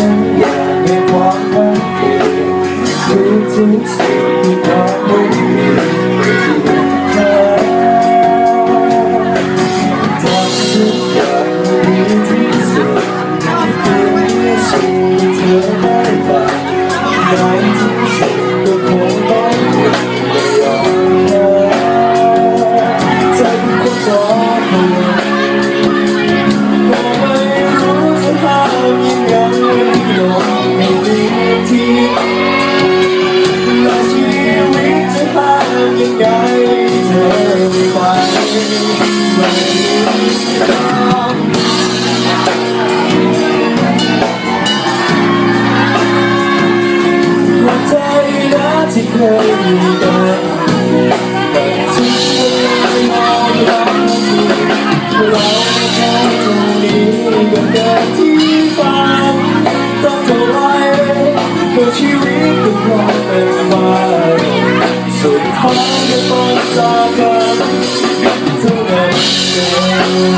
สัญญาในความฝันเองทุกทุกสิ่งที่ขอมุ่งที่เธอทำทุกอย่งที่สุดที่เพื่อชีวิเธอได้ได้ นี้ก็เกิดที่ฝันต้องเท่าไรก็ชีวิตก็พร้อมเป็นไปสุดท้ายก็ต้องจากกันเท่านั้นเอง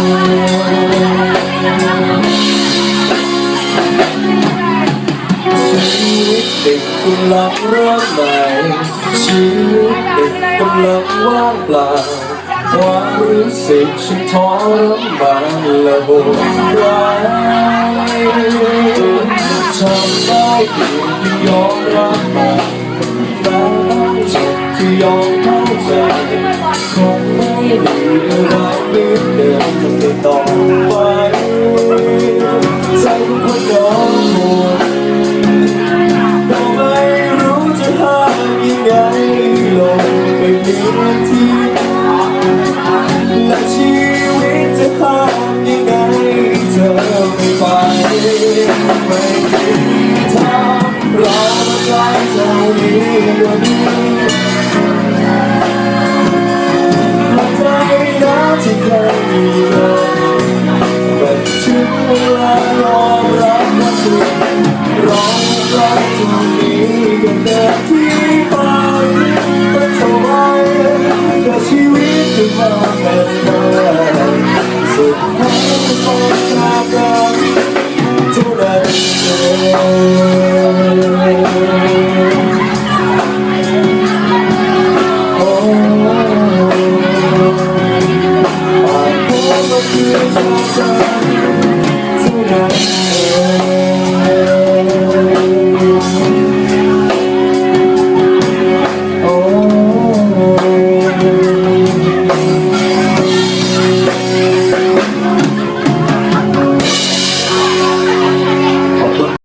ชีวิตเด็กกำลังเริ่มใหม่ชีวิตเด็กกำลังว่างเปล่า ความรู้สึกฉันทรมานและโหดร้ายทำได้เพียงยอมรับมันแต่ต้องจบที่ยอมเข้าใจคงไม่มีอะไรเหมือนเดิมจะไปต่อไปใจคนยอมหมดไม่รู้จะหามยังไงลกไม่มีที่ และชีวิตจะห้ามยังไงเธอไม่ไปไม่ทางรอมาใจเท่านี้ก็ดีหั show you tonight.